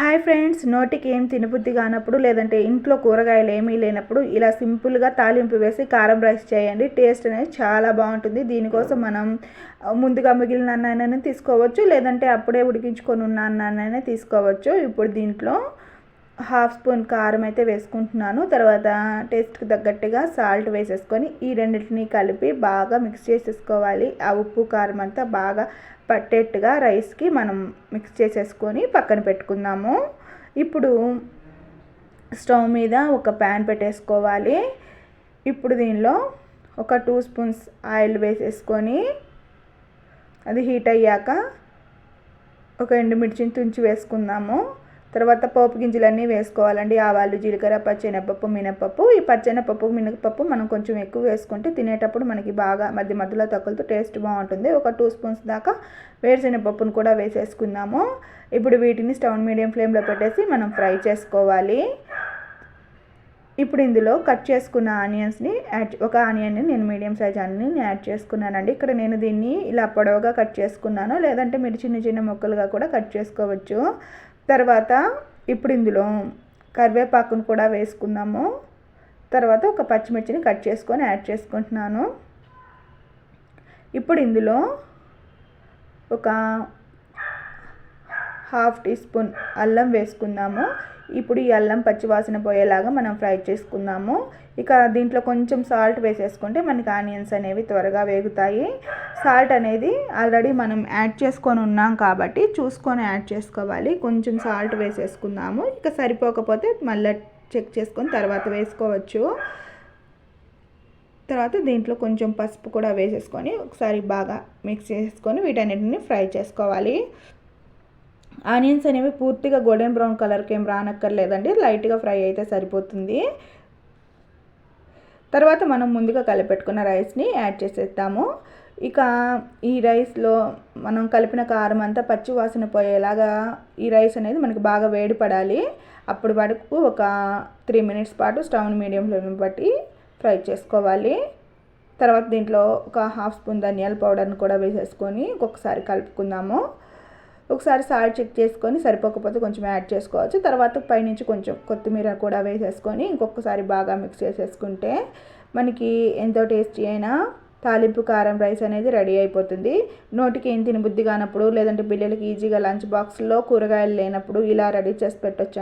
Hi friends నోటికి ఏం తినబుద్ధి కానప్పుడు లేదంటే ఇంట్లో కూరగాయలు ఏమీ లేనప్పుడు ఇలా సింపుల్గా తాలింపు వేసి కారం రైస్ చేయండి. టేస్ట్ అనేది చాలా బాగుంటుంది. దీనికోసం మనం ముందుగా మిగిలిన అన్నాన్ని తీసుకోవచ్చు లేదంటే అప్పుడే ఉడికించుకొని ఉన్న అన్నాన్ని తీసుకోవచ్చు. ఇప్పుడు దీంట్లో హాఫ్ స్పూన్ కారం అయితే వేసుకుంటున్నాను. తర్వాత టేస్ట్కి తగ్గట్టుగా సాల్ట్ వేసేసుకొని ఈ రెండింటిని కలిపి బాగా మిక్స్ చేసేసుకోవాలి. ఆ ఉప్పు కారం అంతా బాగా పట్టేట్టుగా రైస్కి మనం మిక్స్ చేసేసుకొని పక్కన పెట్టుకుందాము. ఇప్పుడు స్టవ్ మీద ఒక ప్యాన్ పెట్టేసుకోవాలి. ఇప్పుడు దీనిలో ఒక టూ స్పూన్స్ ఆయిల్ వేసేసుకొని అది హీట్ అయ్యాక ఒక ఎండుమిర్చిని తుంచి వేసుకుందాము. తర్వాత పోపు గింజలన్నీ వేసుకోవాలండి. ఆవాలు జీలకర్ర పచ్చెనపప్పు మినపప్పు ఈ పచ్చెనపప్పు మినపప్పు మనం కొంచెం ఎక్కువ వేసుకుంటే తినేటప్పుడు మనకి బాగా మధ్య మధ్యలో తక్కువతో టేస్ట్ బాగుంటుంది. ఒక టూ స్పూన్స్ దాకా వేరుశెనగపప్పును కూడా వేసేసుకుందాము. ఇప్పుడు వీటిని స్టవ్ మీడియం ఫ్లేమ్లో పెట్టేసి మనం ఫ్రై చేసుకోవాలి. ఇప్పుడు ఇందులో కట్ చేసుకున్న ఆనియన్స్ని యాడ్ ఒక ఆనియన్ని నేను మీడియం సైజ్ ఆనియన్ని యాడ్ చేసుకున్నానండి. ఇక్కడ నేను దీన్ని ఇలా పొడవుగా కట్ చేసుకున్నాను. లేదంటే మీరు చిన్న చిన్న ముక్కలుగా కూడా కట్ చేసుకోవచ్చు. తర్వాత ఇప్పుడు ఇందులో కరివేపాకును కూడా వేసుకుందాము. తర్వాత ఒక పచ్చిమిర్చిని కట్ చేసుకొని యాడ్ చేసుకుంటున్నాను. ఇప్పుడు ఇందులో ఒక హాఫ్ టీ స్పూన్ అల్లం వేసుకుందాము. ఇప్పుడు ఈ అల్లం పచ్చివాసన పోయేలాగా మనం ఫ్రై చేసుకుందాము. ఇక దీంట్లో కొంచెం సాల్ట్ వేసేసుకుంటే మనకి ఆనియన్స్ అనేవి త్వరగా వేగుతాయి. సాల్ట్ అనేది ఆల్రెడీ మనం యాడ్ చేసుకొని ఉన్నాం కాబట్టి చూసుకొని యాడ్ చేసుకోవాలి. కొంచెం సాల్ట్ వేసేసుకుందాము. ఇక సరిపోకపోతే మళ్ళీ చెక్ చేసుకొని తర్వాత వేసుకోవచ్చు. తర్వాత దీంట్లో కొంచెం పసుపు కూడా వేసేసుకొని ఒకసారి బాగా మిక్స్ చేసుకొని వీటన్నిటిని ఫ్రై చేసుకోవాలి. ఆనియన్స్ అనేవి పూర్తిగా గోల్డెన్ బ్రౌన్ కలర్కి ఏం రానక్కర్లేదండి. లైట్గా ఫ్రై అయితే సరిపోతుంది. తర్వాత మనం ముందుగా కలిపెట్టుకున్న రైస్ని యాడ్ చేసేస్తాము ఇక ఈ రైస్లో మనం కలిపిన కారం అంతా పచ్చి వాసన పోయేలాగా ఈ రైస్ అనేది మనకి బాగా వేడి పడాలి అప్పుడు వరకు ఒక త్రీ మినిట్స్ పాటు స్టవ్ని మీడియం ఫ్లేమ్ బట్టి ఫ్రై చేసుకోవాలి. తర్వాత దీంట్లో ఒక హాఫ్ స్పూన్ ధనియాల పౌడర్ని కూడా వేసేసుకొని ఒక్కొక్కసారి కలుపుకుందాము. ఒకసారి సాల్ట్ చెక్ చేసుకొని సరిపోకపోతే కొంచెం యాడ్ చేసుకోవచ్చు. తర్వాత పైనుంచి కొంచెం కొత్తిమీర కూడా వేసేసుకొని ఇంకొకసారి బాగా మిక్స్ చేసేసుకుంటే మనకి ఎంతో టేస్టీ అయినా తాలింపు కారం రైస్ అనేది రెడీ అయిపోతుంది. నోటికి ఏం తినబుద్ధి కానప్పుడు లేదంటే పిల్లలకి ఈజీగా లంచ్ బాక్స్లో కూరగాయలు లేనప్పుడు ఇలా రెడీ చేసి పెట్టొచ్చు?